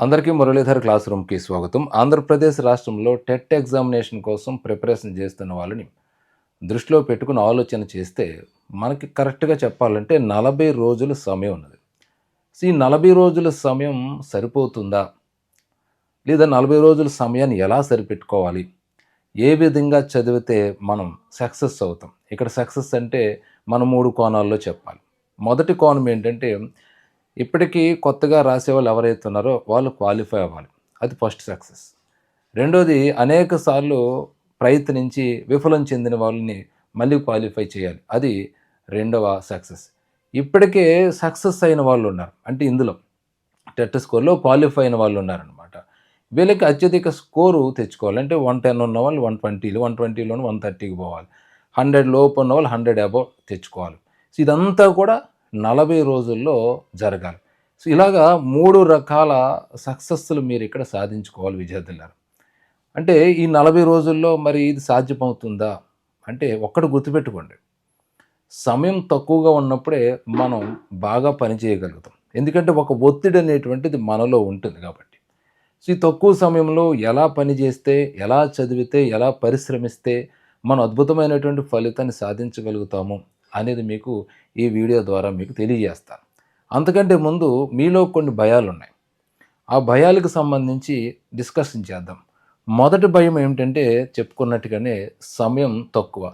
అందరికీ మురళీధర్ క్లాస్ రూమ్కి స్వాగతం. ఆంధ్రప్రదేశ్ రాష్ట్రంలో టెట్ ఎగ్జామినేషన్ కోసం ప్రిపరేషన్ చేస్తున్న వాళ్ళని దృష్టిలో పెట్టుకుని ఆలోచన చేస్తే మనకి కరెక్ట్గా చెప్పాలంటే నలభై రోజుల సమయం ఉన్నది. సో ఈ నలభై రోజుల సమయం సరిపోతుందా? లేదా నలభై రోజుల సమయాన్ని ఎలా సరిపెట్టుకోవాలి? ఏ విధంగా చదివితే మనం సక్సెస్ అవుతాం? ఇక్కడ సక్సెస్ అంటే మనం మూడు కోణాల్లో చెప్పాలి. మొదటి కోణం ఏంటంటే ఇప్పటికీ కొత్తగా రాసే వాళ్ళు ఎవరైతే ఉన్నారో వాళ్ళు క్వాలిఫై అవ్వాలి. అది ఫస్ట్ సక్సెస్. రెండోది అనేక సార్లు ప్రయత్నించి విఫలం చెందిన వాళ్ళని మళ్ళీ క్వాలిఫై చేయాలి. అది రెండవ సక్సెస్. ఇప్పటికే సక్సెస్ అయిన వాళ్ళు ఉన్నారు. అంటే ఇందులో టెట్ స్కోర్లో క్వాలిఫై అయిన వాళ్ళు ఉన్నారనమాట వీళ్ళకి అత్యధిక స్కోరు తెచ్చుకోవాలి. అంటే వన్ టెన్ ఉన్న వాళ్ళు వన్ ట్వంటీలు వన్ ట్వంటీలోని వన్ థర్టీకి పోవాలి. హండ్రెడ్ లోపు ఉన్న వాళ్ళు హండ్రెడ్ అబవ్ తెచ్చుకోవాలి. సో ఇదంతా కూడా నలభై రోజుల్లో జరగాలి. సో ఇలాగా మూడు రకాల సక్సెస్లు మీరు ఇక్కడ సాధించుకోవాలి విద్యార్థులారు అంటే ఈ నలభై రోజుల్లో మరి ఇది సాధ్యమవుతుందా? అంటే ఒక్కటి గుర్తుపెట్టుకోండి. సమయం తక్కువగా ఉన్నప్పుడే మనం బాగా పనిచేయగలుగుతాం ఎందుకంటే ఒక ఒత్తిడి అనేటువంటిది మనలో ఉంటుంది కాబట్టి. సో ఈ తక్కువ సమయంలో ఎలా పనిచేస్తే ఎలా చదివితే ఎలా పరిశ్రమిస్తే మనం అద్భుతమైనటువంటి ఫలితాన్ని సాధించగలుగుతాము? అనేది మీకు ఈ వీడియో ద్వారా మీకు తెలియజేస్తాను. అంతకంటే ముందు మీలో కొన్ని భయాలు ఉన్నాయి ఆ భయాలకు సంబంధించి డిస్కషన్ చేద్దాం. మొదటి భయం ఏమిటంటే చెప్పుకున్నట్టుగానే సమయం తక్కువ.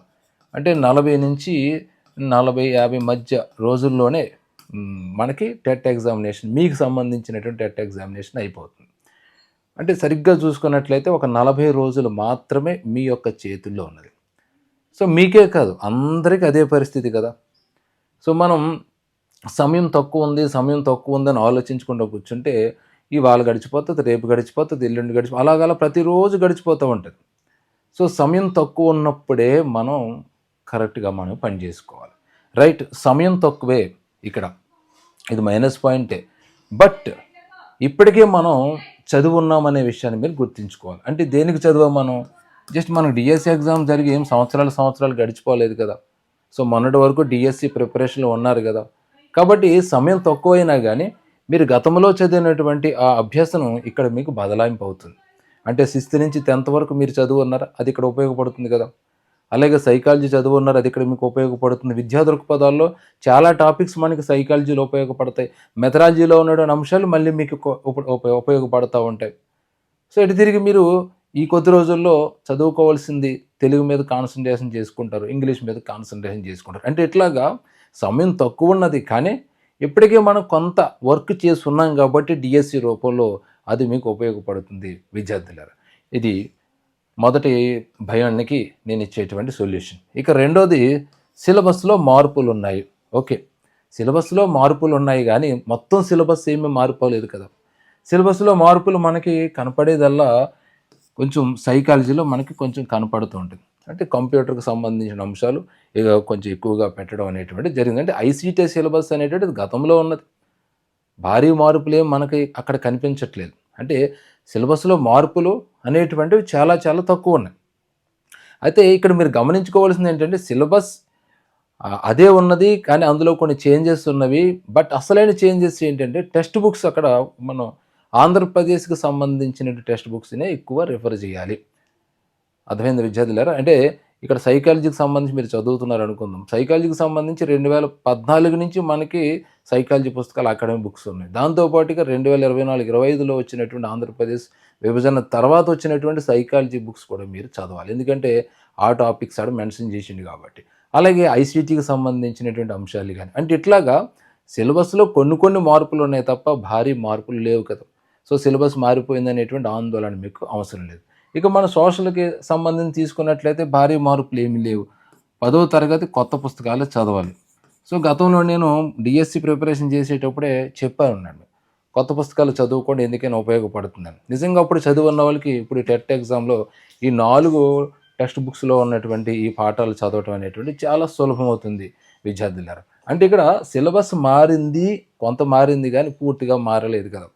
అంటే నలభై నుంచి నలభై యాభై మధ్య రోజుల్లోనే మనకి టెట్ ఎగ్జామినేషన్ మీకు సంబంధించినటువంటి టెట్ ఎగ్జామినేషన్ అయిపోతుంది. అంటే సరిగ్గా చూసుకున్నట్లయితే ఒక నలభై రోజులు మాత్రమే మీ యొక్క చేతుల్లో ఉన్నది. సో మీకే కాదు అందరికీ అదే పరిస్థితి కదా. సో మనం సమయం తక్కువ ఉంది సమయం తక్కువ ఉందని ఆలోచించకుండా కూర్చుంటే ఇవాళ గడిచిపోతుంది రేపు గడిచిపోతుంది ఎల్లుండి గడిచి అలాగలా ప్రతిరోజు గడిచిపోతూ ఉంటుంది. సో సమయం తక్కువ ఉన్నప్పుడే మనం కరెక్ట్గా మనం పని చేసుకోవాలి. రైట్ సమయం తక్కువే ఇక్కడ. ఇది మైనస్ పాయింటే. బట్ ఇప్పటికే మనం చదువున్నామనే విషయాన్ని మీరు గుర్తుంచుకోవాలి. అంటే దేనికి చదువు మనం? జస్ట్ మనకు డిఎస్సి ఎగ్జామ్ జరిగి ఏం సంవత్సరాలు సంవత్సరాలు గడిచిపోలేదు కదా. సో మొన్నటి వరకు డిఎస్సి ప్రిపరేషన్లో ఉన్నారు కదా. కాబట్టి సమయం తక్కువైనా కానీ మీరు గతంలో చదివినటువంటి ఆ అభ్యాసం ఇక్కడ మీకు బదలాయింపు అవుతుంది. అంటే సిక్స్త్ నుంచి టెన్త్ వరకు మీరు చదువు ఉన్నారు అది ఇక్కడ ఉపయోగపడుతుంది కదా. అలాగే సైకాలజీ చదువు ఉన్నారు అది ఇక్కడ మీకు ఉపయోగపడుతుంది. విద్యా దృక్పథాల్లో చాలా టాపిక్స్ మనకి సైకాలజీలో ఉపయోగపడతాయి. మెథడాలజీలో ఉన్న అంశాలు మళ్ళీ మీకు ఉప- ఉపయోగపడుతూ ఉంటాయి. సో ఇటు తిరిగి మీరు ఈ కొద్ది రోజుల్లో చదువుకోవాల్సింది తెలుగు మీద కాన్సన్ట్రేషన్ చేసుకుంటారు ఇంగ్లీష్ మీద కాన్సన్ట్రేషన్ చేసుకుంటారు. అంటే ఇట్లాగా సమయం తక్కువ ఉన్నది కానీ ఇప్పటికే మనం కొంత వర్క్ చేసి ఉన్నాం కాబట్టి డిఎస్సి రూపంలో అది మీకు ఉపయోగపడుతుంది విద్యార్థులారా. ఇది మొదటి భయానికి నేను ఇచ్చేటువంటి సొల్యూషన్ ఇక రెండోది సిలబస్లో మార్పులు ఉన్నాయి ఓకే సిలబస్లో మార్పులు ఉన్నాయి కానీ మొత్తం సిలబస్ ఏమీ మారిపోలేదు కదా. సిలబస్లో మార్పులు మనకి కనపడేదల్లా కొంచెం సైకాలజీలో మనకి కొంచెం కనపడుతూ ఉంటుంది. అంటే కంప్యూటర్కి సంబంధించిన అంశాలు ఇక కొంచెం ఎక్కువగా పెట్టడం అనేటువంటి జరిగింది. అంటే ఐసీటీ సిలబస్ అనేటువంటిది గతంలో ఉన్నది. భారీ మార్పులు ఏం మనకి అక్కడ కనిపించట్లేదు. అంటే సిలబస్లో మార్పులు అనేటువంటివి చాలా చాలా తక్కువ ఉన్నాయి. అయితే ఇక్కడ మీరు గమనించుకోవాల్సింది ఏంటంటే సిలబస్ అదే ఉన్నది కానీ అందులో కొన్ని చేంజెస్ ఉన్నవి. బట్ అసలైన చేంజెస్ ఏంటంటే టెక్స్ట్ బుక్స్ అక్కడ మనం ఆంధ్రప్రదేశ్కి సంబంధించిన టెక్స్ట్ బుక్స్నే ఎక్కువ రిఫర్ చేయాలి. అర్థమైంది విద్యార్థులారా? అంటే ఇక్కడ సైకాలజీకి సంబంధించి మీరు చదువుతున్నారు అనుకుందాం. సైకాలజీకి సంబంధించి రెండు వేల పద్నాలుగు నుంచి మనకి సైకాలజీ పుస్తకాలు అకాడమిక్ బుక్స్ ఉన్నాయి. దాంతోపాటుగా రెండు వేల ఇరవై నాలుగు ఇరవై ఐదులో వచ్చినటువంటి ఆంధ్రప్రదేశ్ విభజన తర్వాత వచ్చినటువంటి సైకాలజీ బుక్స్ కూడా మీరు చదవాలి. ఎందుకంటే ఆ టాపిక్స్ ఆడ మెన్షన్ చేసింది కాబట్టి. అలాగే ఐసీటీకి సంబంధించినటువంటి అంశాలు కానీ అంటే ఇట్లాగా సిలబస్లో కొన్ని కొన్ని మార్పులు ఉన్నాయి తప్ప భారీ మార్పులు లేవు కదా. సో సిలబస్ మారిపోయింది అనేటువంటి ఆందోళన మీకు అవసరం లేదు. ఇక మన సోషల్కి సంబంధించి తీసుకున్నట్లయితే భారీ మార్పులు ఏమీ లేవు. పదో తరగతి కొత్త పుస్తకాలు చదవాలి. సో గతంలో నేను డిఎస్సి ప్రిపరేషన్ చేసేటప్పుడే చెప్పాను ఉన్నాను కొత్త పుస్తకాలు చదువుకోండి ఎందుకైనా ఉపయోగపడుతుందని. నిజంగా అప్పుడు చదువు ఉన్న వాళ్ళకి ఇప్పుడు టెట్ ఎగ్జామ్లో ఈ నాలుగు టెక్స్ట్ బుక్స్లో ఉన్నటువంటి ఈ పాఠాలు చదవటం అనేటువంటి చాలా సులభమవుతుంది విద్యార్థులారా. అంటే ఇక్కడ సిలబస్ మారింది కొంత మారింది కానీ పూర్తిగా మారలేదు కదా.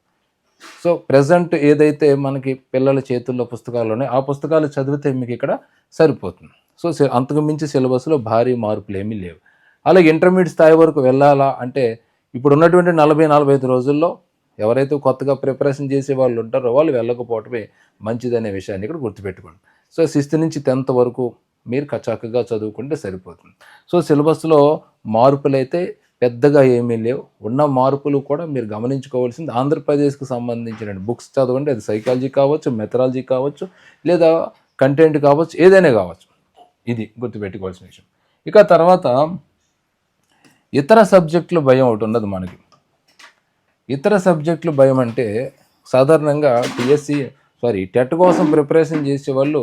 సో ప్రజెంట్ ఏదైతే మనకి పిల్లల చేతుల్లో పుస్తకాలు ఉన్నాయో ఆ పుస్తకాలు చదివితే మీకు ఇక్కడ సరిపోతుంది. సో అంతకు మించి సిలబస్లో భారీ మార్పులు ఏమీ లేవు. అలాగే ఇంటర్మీడియట్ స్థాయి వరకు వెళ్ళాలా అంటే ఇప్పుడు ఉన్నటువంటి నలభై నలభై ఐదు రోజుల్లో ఎవరైతే కొత్తగా ప్రిపరేషన్ చేసే వాళ్ళు ఉంటారో వాళ్ళు వెళ్ళకపోవటమే మంచిదనే విషయాన్ని ఇక్కడ గుర్తుపెట్టుకోండి. సో సిక్స్త్ నుంచి టెన్త్ వరకు మీరు చక్కగా చదువుకుంటే సరిపోతుంది. సో సిలబస్లో మార్పులు అయితే పెద్దగా ఏమీ లేవు. ఉన్న మార్పులు కూడా మీరు గమనించుకోవాల్సింది. ఆంధ్రప్రదేశ్కి సంబంధించిన బుక్స్ చదవండి. అది సైకాలజీ కావచ్చు మెథరాలజీ కావచ్చు లేదా కంటెంట్ కావచ్చు ఏదైనా కావచ్చు. ఇది గుర్తుపెట్టుకోవాల్సిన విషయం. ఇక తర్వాత ఇతర సబ్జెక్టులు భయం ఒకటి ఉన్నది మనకి. ఇతర సబ్జెక్టులు భయం అంటే సాధారణంగా టీఎస్సీ సారీ టెట్ కోసం ప్రిపరేషన్ చేసే వాళ్ళు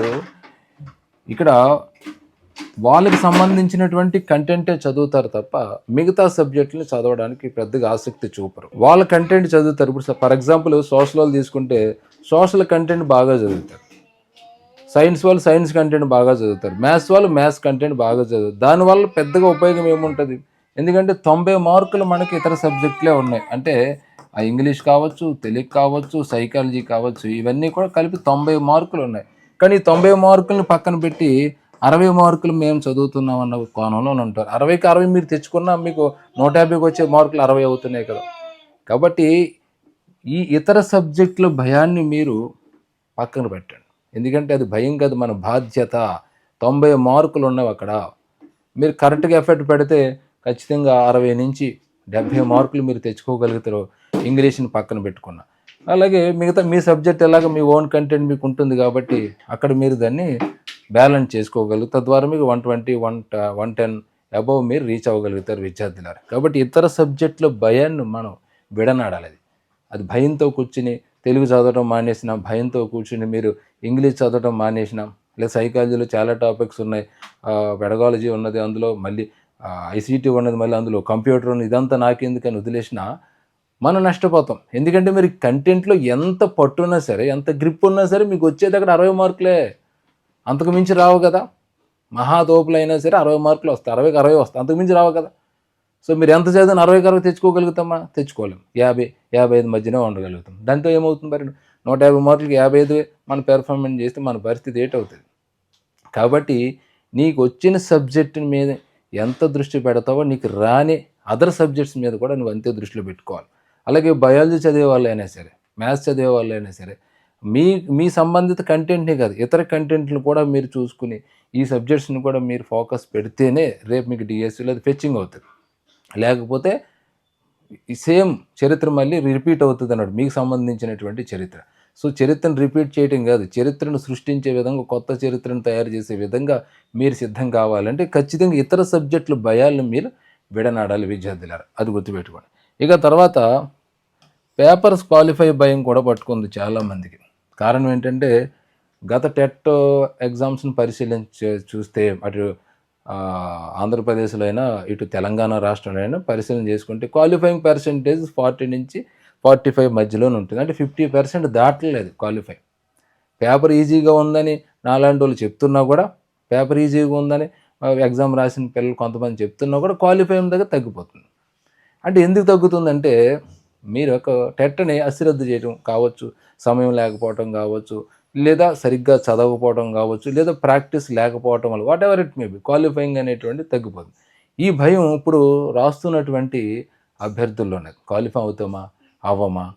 ఇక్కడ వాళ్ళకి సంబంధించినటువంటి కంటెంటే చదువుతారు తప్ప మిగతా సబ్జెక్టులు చదవడానికి పెద్దగా ఆసక్తి చూపరు. వాళ్ళ కంటెంట్ చదువుతారు. ఇప్పుడు ఫర్ ఎగ్జాంపుల్ సోషల్ వాళ్ళు తీసుకుంటే సోషల్ కంటెంట్ బాగా చదువుతారు. సైన్స్ వాళ్ళు సైన్స్ కంటెంట్ బాగా చదువుతారు. మ్యాథ్స్ వాళ్ళు మ్యాథ్స్ కంటెంట్ బాగా చదువుతారు. దానివల్ల పెద్దగా ఉపయోగం ఏముంటుంది? ఎందుకంటే తొంభై మార్కులు మనకి ఇతర సబ్జెక్టులే ఉన్నాయి. అంటే ఆ ఇంగ్లీష్ కావచ్చు తెలుగు కావచ్చు సైకాలజీ కావచ్చు ఇవన్నీ కూడా కలిపి తొంభై మార్కులు ఉన్నాయి. కానీ తొంభై మార్కులను పక్కన పెట్టి అరవై మార్కులు మేము చదువుతున్నాం అన్న కోణంలో ఉంటారు. అరవైకి అరవై మీరు తెచ్చుకున్నా మీకు నూట యాభైకి వచ్చే మార్కులు అరవై అవుతున్నాయి కదా. కాబట్టి ఈ ఇతర సబ్జెక్టుల భయాన్ని మీరు పక్కన పెట్టండి. ఎందుకంటే అది భయం కాదు మన బాధ్యత. తొంభై మార్కులు ఉన్నవి అక్కడ. మీరు కరెక్ట్గా ఎఫర్ట్ పెడితే ఖచ్చితంగా అరవై నుంచి డెబ్భై మార్కులు మీరు తెచ్చుకోగలుగుతారు ఇంగ్లీష్ని పక్కన పెట్టుకున్న. అలాగే మిగతా మీ సబ్జెక్ట్ ఎలాగ మీ ఓన్ కంటెంట్ మీకు ఉంటుంది కాబట్టి అక్కడ మీరు దాన్ని బ్యాలెన్స్ చేసుకోగలరు తద్వారా మీకు one twenty one one ten above మీరు రీచ్ అవ్వగలుగుతారు విద్యార్థులారు. కాబట్టి ఇతర సబ్జెక్టుల భయాన్ని మనం విడనాడాలి అది. అది భయంతో కూర్చుని తెలుగు చదవడం మానేసిన భయంతో కూర్చుని మీరు ఇంగ్లీష్ చదవడం మానేసినాం లేదా సైకాలజీలో చాలా టాపిక్స్ ఉన్నాయి. పెడగాలజీ ఉన్నది అందులో మళ్ళీ ఐసీటీ ఉన్నది మళ్ళీ అందులో కంప్యూటర్ ఉన్నది ఇదంతా నాకెందుకని వదిలేసిన మనం నష్టపోతాం. ఎందుకంటే మీరు కంటెంట్లో ఎంత పట్టున్నా సరే ఎంత గ్రిప్ ఉన్నా సరే మీకు వచ్చేది అక్కడ అరవై మార్కులే. అంతకు మించి రావు కదా. మహాదోపులు అయినా సరే అరవై మార్కులు వస్తాయి. అరవైకి అరవై వస్తాయి. అంతకు మించి రావు కదా. సో మీరు ఎంత చదివిన అరవైకి అరవై తెచ్చుకోగలుగుతామా? తెచ్చుకోలేము యాభై యాభై ఐదు మధ్యనే ఉండగలుగుతాం. దాంతో ఏమవుతుంది మరి? నూట యాభై మార్కులకి యాభై ఐదు మన పెర్ఫార్మెన్స్ చేస్తే మన పరిస్థితి ఏటవుతుంది? కాబట్టి నీకు వచ్చిన సబ్జెక్ట్ మీద ఎంత దృష్టి పెడతావో నీకు రాని అదర్ సబ్జెక్ట్స్ మీద కూడా నువ్వు అంతే దృష్టిలో పెట్టుకోవాలి. అలాగే బయాలజీ చదివే వాళ్ళైనా సరే మ్యాథ్స్ చదివే వాళ్ళైనా సరే మీ మీ సంబంధిత కంటెంట్ని కాదు ఇతర కంటెంట్ని కూడా మీరు చూసుకుని ఈ సబ్జెక్ట్స్ని కూడా మీరు ఫోకస్ పెడితేనే రేపు మీకు డిఎస్సీలో అది ఫెచ్చింగ్ అవుతుంది. లేకపోతే ఈ సేమ్ చరిత్ర మళ్ళీ రిపీట్ అవుతుంది అన్నాడు మీకు సంబంధించినటువంటి చరిత్ర. సో చరిత్రను రిపీట్ చేయడం కాదు చరిత్రను సృష్టించే విధంగా కొత్త చరిత్రను తయారు చేసే విధంగా మీరు సిద్ధం కావాలంటే ఖచ్చితంగా ఇతర సబ్జెక్టులు భయాలను మీరు విడనాడాలి విద్యార్థులారు అది గుర్తుపెట్టుకోండి. ఇక తర్వాత పేపర్స్ క్వాలిఫై భయం కూడా పట్టుకుంది చాలామందికి. కారణం ఏంటంటే గత టెట్ ఎగ్జామ్స్ని పరిశీలించి చూస్తే అటు ఆంధ్రప్రదేశ్లో అయినా ఇటు తెలంగాణ రాష్ట్రంలో అయినా పరిశీలన చేసుకుంటే క్వాలిఫైయింగ్ పర్సంటేజ్ ఫార్టీ నుంచి ఫార్టీ ఫైవ్ మధ్యలోనే ఉంటుంది. అంటే ఫిఫ్టీ పర్సెంట్ దాటలేదు క్వాలిఫై. పేపర్ ఈజీగా ఉందని నాలాంటి వాళ్ళు చెప్తున్నా కూడా పేపర్ ఈజీగా ఉందని ఎగ్జామ్ రాసిన పిల్లలు కొంతమంది చెప్తున్నా కూడా క్వాలిఫైయింగ్ దగ్గర తగ్గిపోతుంది. అంటే ఎందుకు తగ్గుతుందంటే మీరు ఒక టెట్ని అశ్రద్ధ చేయడం కావచ్చు సమయం లేకపోవటం కావచ్చు లేదా సరిగ్గా చదవకపోవడం కావచ్చు లేదా ప్రాక్టీస్ లేకపోవటం వల్ల whatever it may be qualifying అనేటువంటి తగ్గిపోతుంది. ఈ భయం ఇప్పుడు రాస్తున్నటువంటి అభ్యర్థుల్లోనే. క్వాలిఫై అవుతామా? అవ్వమా?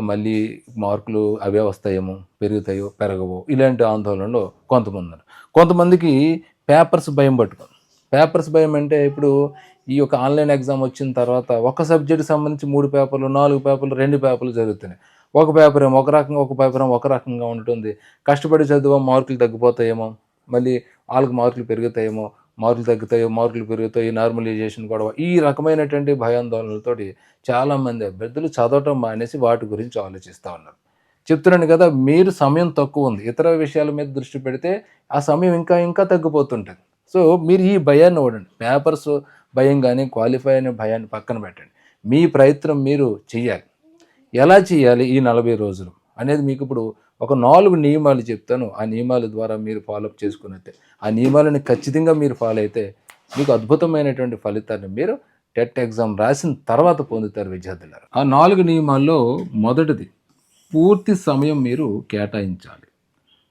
మళ్ళీ మార్కులు అవే వస్తాయేమో పెరుగుతాయో పెరగవో ఇలాంటి ఆందోళనలో కొంతమంది ఉన్నారు. కొంతమందికి పేపర్స్ భయం పట్టుకోండి పేపర్స్ భయం అంటే ఇప్పుడు ఈ యొక్క ఆన్లైన్ ఎగ్జామ్ వచ్చిన తర్వాత ఒక సబ్జెక్ట్ సంబంధించి మూడు పేపర్లు నాలుగు పేపర్లు రెండు పేపర్లు జరుగుతున్నాయి. ఒక పేపర్ ఏమో ఒక రకంగా ఒక పేపర్ ఏమో ఒక రకంగా ఉంటుంది కష్టపడి చదువు మార్కులు తగ్గిపోతాయేమో మళ్ళీ వాళ్ళకి మార్కులు పెరుగుతాయేమో మార్కులు తగ్గుతాయో మార్కులు పెరుగుతాయి నార్మలైజేషన్ కూడా ఈ రకమైనటువంటి భయాందోళనలతోటి చాలామంది అభ్యర్థులు చదవటం మానేసి వాటి గురించి ఆలోచిస్తూ ఉన్నారు. చెప్తున్నాను కదా మీరు సమయం తక్కువ ఉంది. ఇతర విషయాల మీద దృష్టి పెడితే ఆ సమయం ఇంకా ఇంకా తగ్గిపోతుంటుంది. సో మీరు ఈ భయాన్ని ఓడండి. పేపర్స్ భయం కానీ క్వాలిఫై అనే భయాన్ని పక్కన పెట్టండి. మీ ప్రయత్నం మీరు చేయాలి ఎలా చేయాలి ఈ నలభై రోజులు? అనేది మీకు ఇప్పుడు ఒక నాలుగు నియమాలు చెప్తాను. ఆ నియమాల ద్వారా మీరు ఫాలోఅప్ చేసుకున్నట్టే. ఆ నియమాలను ఖచ్చితంగా మీరు ఫాలో అయితే మీకు అద్భుతమైనటువంటి ఫలితాన్ని మీరు టెట్ ఎగ్జామ్ రాసిన తర్వాత పొందుతారు విద్యార్థులారు. ఆ నాలుగు నియమాల్లో మొదటిది పూర్తి సమయం మీరు కేటాయించాలి.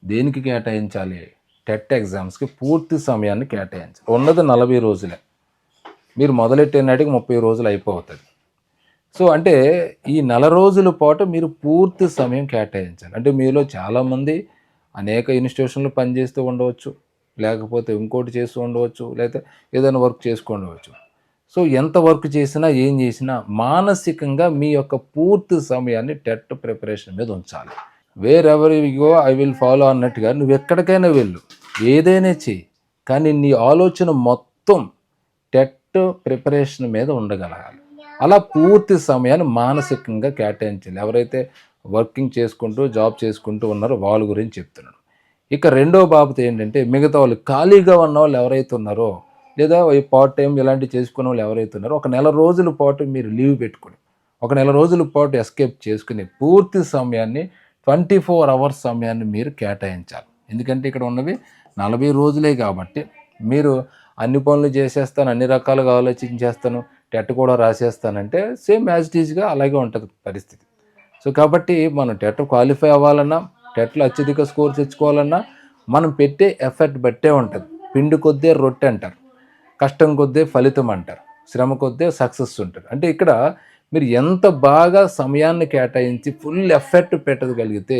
దేనికి కేటాయించాలి? టెట్ ఎగ్జామ్స్కి పూర్తి సమయాన్ని కేటాయించాలి. ఉన్నది నలభై రోజులే. మీరు మొదలెట్టే నాటికి ముప్పై రోజులు అయిపోతుంది. సో అంటే ఈ నెల రోజుల పాటు మీరు పూర్తి సమయం కేటాయించాలి అంటే మీలో చాలామంది అనేక ఇన్స్టిట్యూషన్లు పనిచేస్తూ ఉండవచ్చు లేకపోతే ఇంకోటి చేస్తూ ఉండవచ్చు లేకపోతే ఏదైనా వర్క్ చేసుకోండవచ్చు సో ఎంత వర్క్ చేసినా ఏం చేసినా మానసికంగా మీ యొక్క పూర్తి సమయాన్ని టెట్ ప్రిపరేషన్ మీద ఉంచాలి. వేరెవరిగో ఐ విల్ ఫాలో అన్నట్టుగా నువ్వు ఎక్కడికైనా వెళ్ళు. ఏదైనా చెయ్యి. కానీ నీ ఆలోచన మొత్తం ప్రిపరేషన్ మీద ఉండగలగాలి. అలా పూర్తి సమయాన్ని మానసికంగా కేటాయించాలి. ఎవరైతే వర్కింగ్ చేసుకుంటూ జాబ్ చేసుకుంటూ ఉన్నారో వాళ్ళ గురించి చెప్తున్నాను. ఇక రెండో బాబత ఏంటంటే మిగతా వాళ్ళు ఖాళీగా ఉన్న వాళ్ళు ఎవరైతే ఉన్నారో లేదా ఈ పార్ట్ టైం ఇలాంటివి చేసుకునే వాళ్ళు ఎవరైతే ఉన్నారో ఒక నెల రోజుల పాటు మీరు లీవ్ పెట్టుకుని ఒక నెల రోజుల పాటు ఎస్కేప్ చేసుకుని పూర్తి సమయాన్ని ట్వంటీ ఫోర్ అవర్స్ సమయాన్ని మీరు కేటాయించాలి. ఎందుకంటే ఇక్కడ ఉన్నవి నలభై రోజులే కాబట్టి మీరు అన్ని పనులు చేసేస్తాను అన్ని రకాలుగా ఆలోచించేస్తాను టెట్ కూడా రాసేస్తానంటే సేమ్ యాజ్ ఈజ్గా అలాగే ఉంటుంది పరిస్థితి. సో కాబట్టి మనం టెట్ క్వాలిఫై అవ్వాలన్నా టెట్లో అత్యధిక స్కోర్ తెచ్చుకోవాలన్నా మనం పెట్టే ఎఫర్ట్ బట్టే ఉంటుంది. పిండి కొద్దే రొట్టె అంటారు కష్టం కొద్దే ఫలితం అంటారు శ్రమ కొద్దే సక్సెస్ ఉంటుంది. అంటే ఇక్కడ మీరు ఎంత బాగా సమయాన్ని కేటాయించి ఫుల్ ఎఫర్ట్ పెట్టగలిగితే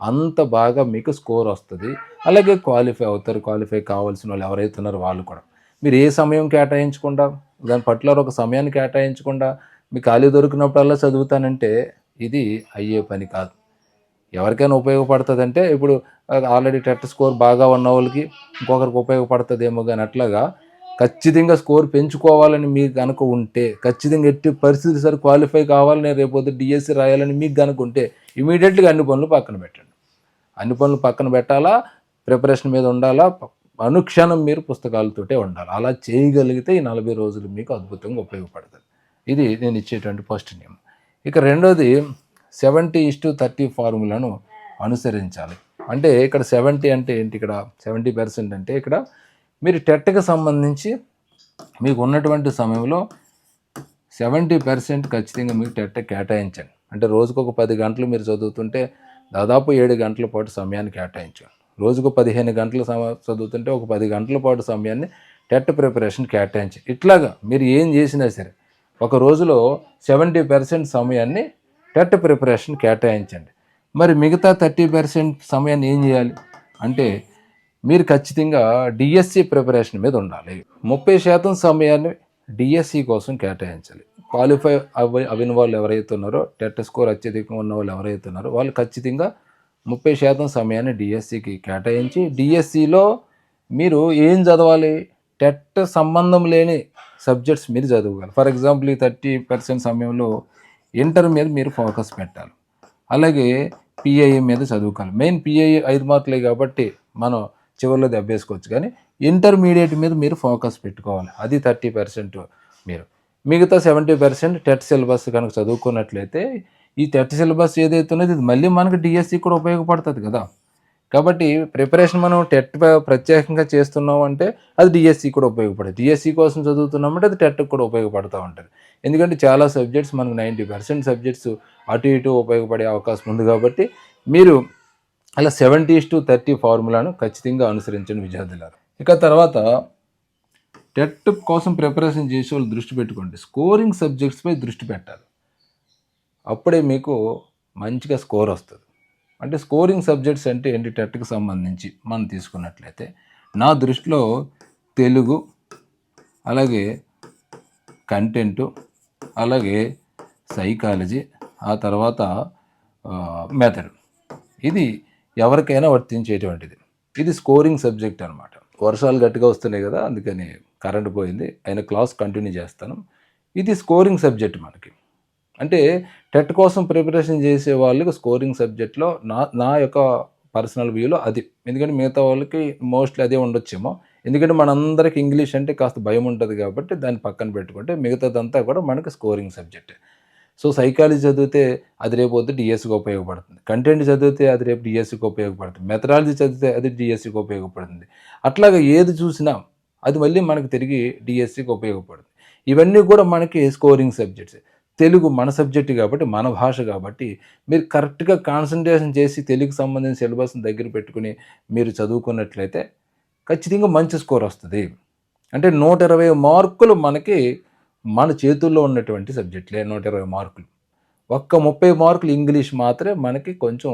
అంత బాగా మీకు స్కోర్ వస్తుంది. అలాగే క్వాలిఫై అవుతారు క్వాలిఫై కావాల్సిన వాళ్ళు ఎవరైతే ఉన్నారో వాళ్ళు కూడా. మీరు ఏ సమయం కేటాయించకుండా దాని పట్ల ఒక సమయాన్ని కేటాయించకుండా మీ ఖాళీ దొరికినప్పుడల్లా చదువుతానంటే ఇది అయ్యే పని కాదు. ఎవరికైనా ఉపయోగపడుతుంది అంటే ఇప్పుడు ఆల్రెడీ టెట్ స్కోర్ బాగా ఉన్న వాళ్ళకి ఇంకొకరికి ఉపయోగపడుతుందేమో కానీ అట్లాగా ఖచ్చితంగా స్కోర్ పెంచుకోవాలని మీకు కనుక ఉంటే ఖచ్చితంగా ఎట్టి పరిస్థితి సరే క్వాలిఫై కావాలని రేపొద్దు డిఎస్సి రాయాలని మీకు కనుక ఉంటే ఇమీడియట్గా అన్ని పనులు పక్కన పెట్టండి. అన్ని పనులు పక్కన పెట్టాలా ప్రిపరేషన్ మీద ఉండాలా అనుక్షణం మీరు పుస్తకాలతోటే ఉండాలి. అలా చేయగలిగితే ఈ నలభై రోజులు మీకు అద్భుతంగా ఉపయోగపడుతుంది ఇది నేను ఇచ్చేటువంటి ఫస్ట్ నియమం. ఇక రెండోది సెవెంటీ ఇస్టు థర్టీ ఫార్ములను అనుసరించాలి. అంటే ఇక్కడ సెవెంటీ అంటే ఏంటి? ఇక్కడ సెవెంటీ పర్సెంట్ అంటే ఇక్కడ మీరు టెట్కి సంబంధించి మీకు ఉన్నటువంటి సమయంలో సెవెంటీ పర్సెంట్ ఖచ్చితంగా మీరు టెట్ కేటాయించండి. అంటే రోజుకు ఒక పది గంటలు మీరు చదువుతుంటే దాదాపు ఏడు గంటల పాటు సమయాన్ని కేటాయించండి. రోజుకు పదిహేను గంటల సమ చదువుతుంటే ఒక పది గంటల పాటు సమయాన్ని టెట్ ప్రిపరేషన్ కేటాయించి. ఇట్లాగా మీరు ఏం చేసినా సరే ఒక రోజులో సెవెంటీ పర్సెంట్ సమయాన్ని టెట్ ప్రిపరేషన్ కేటాయించండి. మరి మిగతా థర్టీ పర్సెంట్ సమయాన్ని ఏం చేయాలి? అంటే మీరు ఖచ్చితంగా డిఎస్సి ప్రిపరేషన్ మీద ఉండాలి. ముప్పై శాతం సమయాన్ని డిఎస్సి కోసం కేటాయించాలి. క్వాలిఫై అవి అవిన వాళ్ళు ఎవరైతే ఉన్నారో టెట్ స్కోర్ అత్యధికంగా ఉన్న వాళ్ళు ఎవరైతే ఉన్నారో వాళ్ళు ఖచ్చితంగా ముప్పై శాతం సమయాన్ని డిఎస్సికి కేటాయించి డిఎస్సిలో మీరు ఏం చదవాలి? టెట్ సంబంధం లేని సబ్జెక్ట్స్ మీరు చదవగలరు ఫర్ ఎగ్జాంపుల్ ఈ థర్టీ పర్సెంట్ సమయంలో ఇంటర్ మీద మీరు ఫోకస్ పెట్టాలి. అలాగే పిఐఏ మీద చదువుకోవాలి. మెయిన్ పిఐఏ ఐదు మార్కులే కాబట్టి మనం చివరిలో దెబ్బేసుకోవచ్చు. కానీ ఇంటర్మీడియట్ మీద మీరు ఫోకస్ పెట్టుకోవాలి. అది థర్టీ పర్సెంట్ మీరు. మిగతా సెవెంటీ పర్సెంట్ టెట్ సిలబస్ కనుక చదువుకున్నట్లయితే ఈ టెట్ సిలబస్ ఏదైతే ఉన్నది ఇది మళ్ళీ మనకు డిఎస్సి కూడా ఉపయోగపడుతుంది కదా. కాబట్టి ప్రిపరేషన్ మనం టెట్ ప్రత్యేకంగా చేస్తున్నాం అంటే అది డిఎస్సి కూడా ఉపయోగపడుతుంది డిఎస్సి కోసం చదువుతున్నామంటే అది టెట్ కూడా ఉపయోగపడుతూ ఉంటుంది. ఎందుకంటే చాలా సబ్జెక్ట్స్ మనకు నైంటీ పర్సెంట్ సబ్జెక్ట్స్ అటు ఇటు ఉపయోగపడే అవకాశం ఉంది కాబట్టి మీరు అలా సెవెంటీ టు థర్టీ ఫార్ములాను ఖచ్చితంగా అనుసరించండి విద్యార్థులారు. ఇక తర్వాత టెట్ కోసం ప్రిపరేషన్ చేసే వాళ్ళు దృష్టి పెట్టుకోండి. స్కోరింగ్ సబ్జెక్ట్స్పై దృష్టి పెట్టాలి. అప్పుడే మీకు మంచిగా స్కోర్ వస్తుంది. అంటే స్కోరింగ్ సబ్జెక్ట్స్ అంటే ఏంటి? టెట్కి సంబంధించి మనం తీసుకున్నట్లయితే నా దృష్టిలో తెలుగు అలాగే కంటెంటు అలాగే సైకాలజీ ఆ తర్వాత మెథడ్. ఇది ఎవరికైనా వర్తించేటువంటిది. ఇది స్కోరింగ్ సబ్జెక్ట్ అనమాట వర్షాలు గట్టిగా వస్తున్నాయి కదా అందుకని కరెంట్ పోయింది. ఆయన క్లాస్ కంటిన్యూ చేస్తాను. ఇది స్కోరింగ్ సబ్జెక్ట్ మనకి. అంటే టెట్ కోసం ప్రిపరేషన్ చేసే వాళ్ళకి స్కోరింగ్ సబ్జెక్ట్లో నా నా యొక్క పర్సనల్ వ్యూలో అది. ఎందుకంటే మిగతా వాళ్ళకి మోస్ట్లీ అదే ఉండొచ్చేమో. ఎందుకంటే మనందరికి ఇంగ్లీష్ అంటే కాస్త భయం ఉంటుంది కాబట్టి దాన్ని పక్కన పెట్టుకుంటే మిగతాదంతా కూడా మనకి స్కోరింగ్ సబ్జెక్ట్. సో సైకాలజీ చదివితే అది రేపు వద్దు డిఎస్సికి ఉపయోగపడుతుంది. కంటెంట్ చదివితే అది రేపు డిఎస్సికి ఉపయోగపడుతుంది. మెథడాలజీ చదివితే అది డిఎస్సికి ఉపయోగపడుతుంది. అట్లాగా ఏది చూసినా అది మళ్ళీ మనకు తిరిగి డిఎస్సికి ఉపయోగపడుతుంది. ఇవన్నీ కూడా మనకి స్కోరింగ్ సబ్జెక్ట్స్. తెలుగు మన సబ్జెక్ట్ కాబట్టి మన భాష కాబట్టి మీరు కరెక్ట్గా కాన్సన్ట్రేషన్ చేసి తెలుగు సంబంధించిన సిలబస్ని దగ్గర పెట్టుకుని మీరు చదువుకున్నట్లయితే ఖచ్చితంగా మంచి స్కోర్ వస్తుంది. అంటే నూట ఇరవై మార్కులు మనకి మన చేతుల్లో ఉన్నటువంటి సబ్జెక్టులే నూట ఇరవై మార్కులు. ఒక్క ముప్పై మార్కులు ఇంగ్లీష్ మాత్రమే మనకి కొంచెం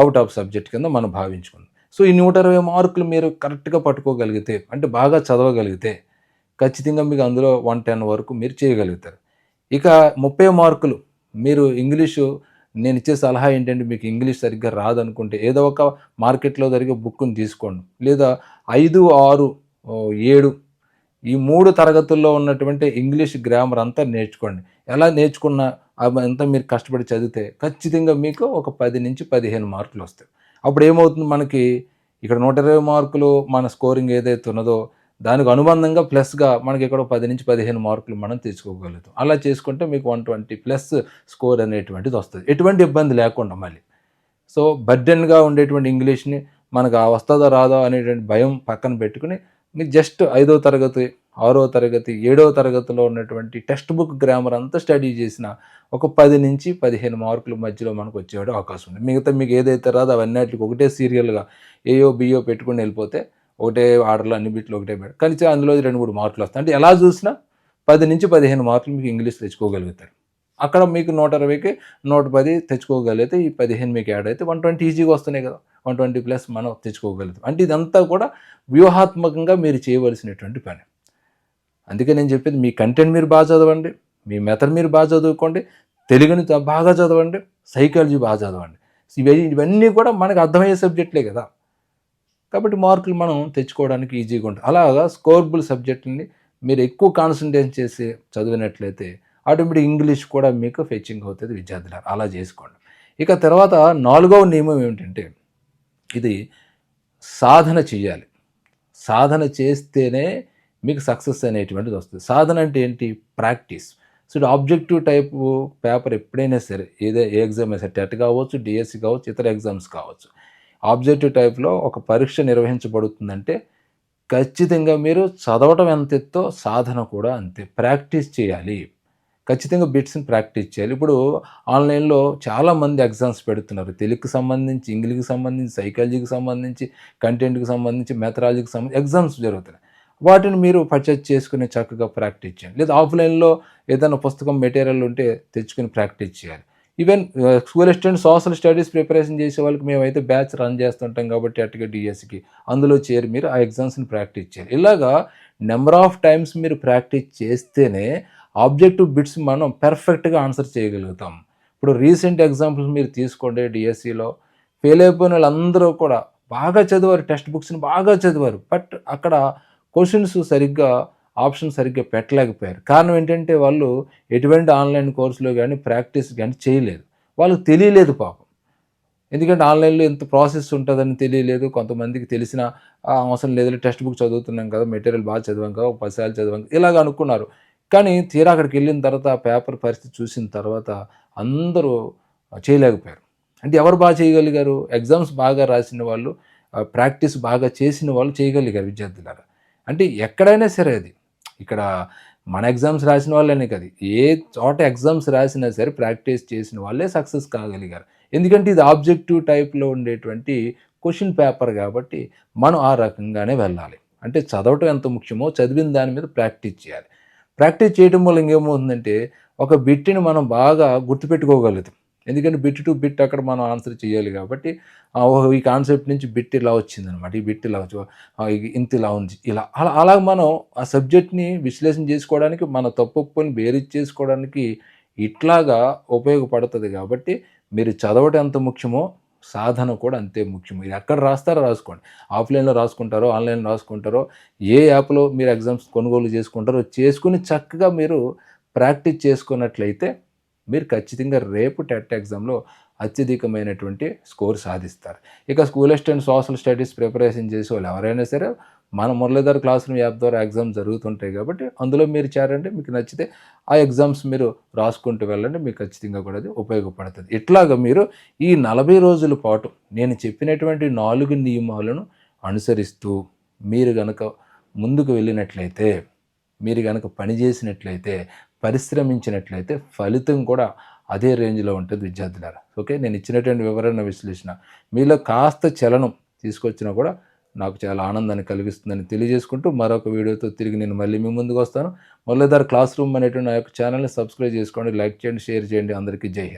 అవుట్ ఆఫ్ సబ్జెక్ట్ కింద మనం భావించుకుందాం. సో ఈ నూట ఇరవై మార్కులు మీరు కరెక్ట్గా పట్టుకోగలిగితే అంటే బాగా చదవగలిగితే ఖచ్చితంగా మీకు అందులో వన్ టెన్ వరకు మీరు చేయగలుగుతారు. ఇక ముప్పై మార్కులు. మీరు ఇంగ్లీషు నేను ఇచ్చే సలహా ఏంటంటే మీకు ఇంగ్లీష్ సరిగ్గా రాదనుకుంటే ఏదో ఒక మార్కెట్లో జరిగే బుక్ని తీసుకోండి. లేదా ఐదు ఆరు ఏడు ఈ మూడు తరగతుల్లో ఉన్నటువంటి ఇంగ్లీష్ గ్రామర్ అంతా నేర్చుకోండి. ఎలా నేర్చుకున్నా అవి అంతా మీరు కష్టపడి చదివితే ఖచ్చితంగా మీకు ఒక పది నుంచి పదిహేను మార్కులు వస్తాయి. అప్పుడు ఏమవుతుంది మనకి? ఇక్కడ నూట ఇరవై మార్కులు మన స్కోరింగ్ ఏదైతే ఉన్నదో దానికి అనుబంధంగా ప్లస్గా మనకి ఇక్కడ పది నుంచి పదిహేను మార్కులు మనం తెచ్చుకోగలుగుతాం అలా చేసుకుంటే మీకు వన్ ట్వంటీ ప్లస్ స్కోర్ అనేటువంటిది వస్తుంది. ఎటువంటి ఇబ్బంది లేకుండా మళ్ళీ. సో బర్డెన్గా ఉండేటువంటి ఇంగ్లీష్ని మనకు ఆ వస్తుందో రాదో అనేటువంటి భయం పక్కన పెట్టుకుని మీకు జస్ట్ ఐదో తరగతి ఆరో తరగతి ఏడవ తరగతిలో ఉన్నటువంటి టెక్స్ట్ బుక్ గ్రామర్ అంతా స్టడీ చేసిన ఒక పది నుంచి పదిహేను మార్కుల మధ్యలో మనకు వచ్చేవాడు అవకాశం ఉంది. మిగతా మీకు ఏదైతే రాదో అవన్నీ ఒకటే సీరియల్గా ఏయో బియో పెట్టుకుని వెళ్ళిపోతే ఒకటే ఆర్డర్లో అన్ని బిట్లు ఒకటే పెట్టి కానీ అందులో రెండు మూడు మార్కులు వస్తాయి. అంటే ఎలా చూసినా పది నుంచి పదిహేను మార్కులు మీకు ఇంగ్లీష్ తెచ్చుకోగలుగుతారు. అక్కడ మీకు నూట ఇరవైకి నూట పది తెచ్చుకోగలిగితే ఈ పదిహేను మీకు యాడ్ అయితే వన్ ట్వంటీ ఈజీగా వస్తున్నాయి కదా. వన్ ట్వంటీ ప్లస్ మనం తెచ్చుకోగలుగుతాం. అంటే ఇదంతా కూడా వ్యూహాత్మకంగా మీరు చేయవలసినటువంటి పని. అందుకే నేను చెప్పేది మీ కంటెంట్ మీరు బాగా చదవండి మీ మెథడ్ మీరు బాగా చదువుకోండి తెలుగుని బాగా చదవండి సైకాలజీ బాగా చదవండి. ఇవన్నీ ఇవన్నీ కూడా మనకు అర్థమయ్యే సబ్జెక్టులే కదా. కాబట్టి మార్కులు మనం తెచ్చుకోవడానికి ఈజీగా ఉంటుంది అలాగా స్కోర్బుల్ సబ్జెక్టుని మీరు ఎక్కువ కాన్సన్ట్రేట్ చేసి చదివినట్లయితే ఆటోమేటిక్ ఇంగ్లీష్ కూడా మీకు ఫెచ్చింగ్ అవుతుంది విద్యార్థులు అలా చేసుకోండి. ఇక తర్వాత నాలుగవ నియమం ఏమిటంటే ఇది సాధన చేయాలి. సాధన చేస్తేనే మీకు సక్సెస్ అనేటువంటిది వస్తుంది. సాధన అంటే ఏంటి? Practice. So objective type paper ఎప్పుడైనా సరే ఏదో ఏ ఎగ్జామ్ అయినా సరే టెట్ కావచ్చు డిఎస్సి కావచ్చు ఇతర ఎగ్జామ్స్ కావచ్చు. ఆబ్జెక్టివ్ టైప్లో ఒక పరీక్ష నిర్వహించబడుతుందంటే ఖచ్చితంగా మీరు చదవటం ఎంత ఎత్తో సాధన కూడా అంతే. ప్రాక్టీస్ చేయాలి. ఖచ్చితంగా బిట్స్ని ప్రాక్టీస్ చేయాలి. ఇప్పుడు ఆన్లైన్లో చాలామంది ఎగ్జామ్స్ పెడుతున్నారు. తెలుగుకి సంబంధించి ఇంగ్లీష్కి సంబంధించి సైకాలజీకి సంబంధించి కంటెంట్కి సంబంధించి మెథడాలజీకి సంబంధించి ఎగ్జామ్స్ జరుగుతున్నాయి. వాటిని మీరు పర్చేజ్ చేసుకుని చక్కగా ప్రాక్టీస్ చేయండి. లేదా ఆఫ్లైన్లో ఏదైనా పుస్తకం మెటీరియల్ ఉంటే తెచ్చుకుని ప్రాక్టీస్ చేయాలి. Even school assistant social studies preparation చేసే వాళ్ళకి మేమైతే బ్యాచ్ రన్ చేస్తుంటాం కాబట్టి అటుగా డిఎస్సికి అందులో చేరి మీరు ఆ ఎగ్జామ్స్ని ప్రాక్టీస్ చేయాలి. ఇలాగా నెంబర్ ఆఫ్ టైమ్స్ మీరు ప్రాక్టీస్ చేస్తేనే ఆబ్జెక్టివ్ బిట్స్ మనం పెర్ఫెక్ట్గా ఆన్సర్ చేయగలుగుతాం. ఇప్పుడు రీసెంట్ ఎగ్జాంపుల్స్ మీరు తీసుకోండి డిఎస్సిలో ఫెయిల్ అయిపోయిన వాళ్ళందరూ కూడా బాగా చదివారు టెక్స్ట్ బుక్స్ని బాగా చదివారు. బట్ అక్కడ క్వశ్చన్స్ సరిగ్గా ఆప్షన్ సరిగ్గా పెట్టలేకపోయారు. కారణం ఏంటంటే వాళ్ళు ఎటువంటి ఆన్లైన్ కోర్సులో కానీ ప్రాక్టీస్ కానీ చేయలేదు. వాళ్ళకి తెలియలేదు పాపం. ఎందుకంటే ఆన్లైన్లో ఎంత ప్రాసెస్ ఉంటుందని తెలియలేదు. కొంతమందికి తెలిసిన అవసరం లేదు టెక్స్ట్ బుక్ చదువుతున్నాం కదా మెటీరియల్ బాగా చదివాం కదా ఒక పదిసార్లు చదివాం కదా", ఇలాగ అనుకున్నారు. కానీ తీరా అక్కడికి వెళ్ళిన తర్వాత ఆ పేపర్ పరిస్థితి చూసిన తర్వాత అందరూ చేయలేకపోయారు. అంటే ఎవరు బాగా చేయగలిగారు? ఎగ్జామ్స్ బాగా రాసిన వాళ్ళు ప్రాక్టీస్ బాగా చేసిన వాళ్ళు చేయగలిగారు విద్యార్థులారా. అంటే ఎక్కడైనా సరే అది. ఇక్కడ మన ఎగ్జామ్స్ రాసిన వాళ్ళనే కాదు ఏ చోట ఎగ్జామ్స్ రాసినా సరే ప్రాక్టీస్ చేసిన వాళ్ళే సక్సెస్ కాగలిగారు. ఎందుకంటే ఇది ఆబ్జెక్టివ్ టైప్లో ఉండేటువంటి క్వశ్చన్ పేపర్ కాబట్టి మనం ఆ రకంగానే వెళ్ళాలి. అంటే చదవటం ఎంత ముఖ్యమో చదివిన దాని మీద ప్రాక్టీస్ చేయాలి. ప్రాక్టీస్ చేయడం వల్ల ఇంకేమవుతుందంటే ఒక బిట్టిని మనం బాగా గుర్తుపెట్టుకోగలుగుతాం. ఎందుకంటే బిట్ టు బిట్ అక్కడ మనం ఆన్సర్ చేయాలి కాబట్టి ఈ కాన్సెప్ట్ నుంచి బిట్ ఇలా వచ్చింది అనమాట ఈ బిట్ ఇలా వచ్చి ఇంత ఇలా ఉంది ఇలా. అలా అలా మనం ఆ సబ్జెక్ట్ని విశ్లేషణ చేసుకోవడానికి మన తప్పుని బేరీజ్ చేసుకోవడానికి ఇట్లాగా ఉపయోగపడుతుంది కాబట్టి మీరు చదవటం ఎంత ముఖ్యమో సాధన కూడా అంతే ముఖ్యం మీరు ఎక్కడ రాస్తారో రాసుకోండి. ఆఫ్లైన్లో రాసుకుంటారో ఆన్లైన్లో రాసుకుంటారో ఏ యాప్లో మీరు ఎగ్జామ్స్ కొనుగోలు చేసుకుంటారో చేసుకుని చక్కగా మీరు ప్రాక్టీస్ చేసుకున్నట్లయితే మీరు ఖచ్చితంగా రేపు టెట్ ఎగ్జామ్లో అత్యధికమైనటువంటి స్కోర్ సాధిస్తారు. ఇక school assistant social studies preparation చేసే వాళ్ళు ఎవరైనా సరే మన మురళీధర్ క్లాస్ రూమ్ యాప్ ద్వారా ఎగ్జామ్ జరుగుతుంటాయి కాబట్టి అందులో మీరు చేరండి. మీకు నచ్చితే ఆ ఎగ్జామ్స్ మీరు రాసుకుంటూ వెళ్ళండి. మీకు ఖచ్చితంగా కూడా అది ఉపయోగపడుతుంది. ఇట్లాగా మీరు ఈ నలభై రోజుల పాటు నేను చెప్పినటువంటి నాలుగు నియమాలను అనుసరిస్తూ మీరు గనక ముందుకు వెళ్ళినట్లయితే మీరు కనుక పనిచేసినట్లయితే పరిశ్రమించినట్లయితే ఫలితం కూడా అదే రేంజ్లో ఉంటుంది విద్యార్థులారా ఓకే? నేను ఇచ్చినటువంటి వివరణ విశ్లేషణ. మీలో కాస్త చలనం తీసుకొచ్చినా కూడా నాకు చాలా ఆనందాన్ని కలిగిస్తుందని తెలియజేసుకుంటూ మరొక వీడియోతో తిరిగి నేను మళ్ళీ మీ ముందుకు వస్తాను. మురళీధర్ క్లాస్ రూమ్ అనేటువంటి నా యొక్క ఛానల్ని సబ్స్క్రైబ్ చేసుకోండి లైక్ చేయండి షేర్ చేయండి. అందరికీ జై హింద్.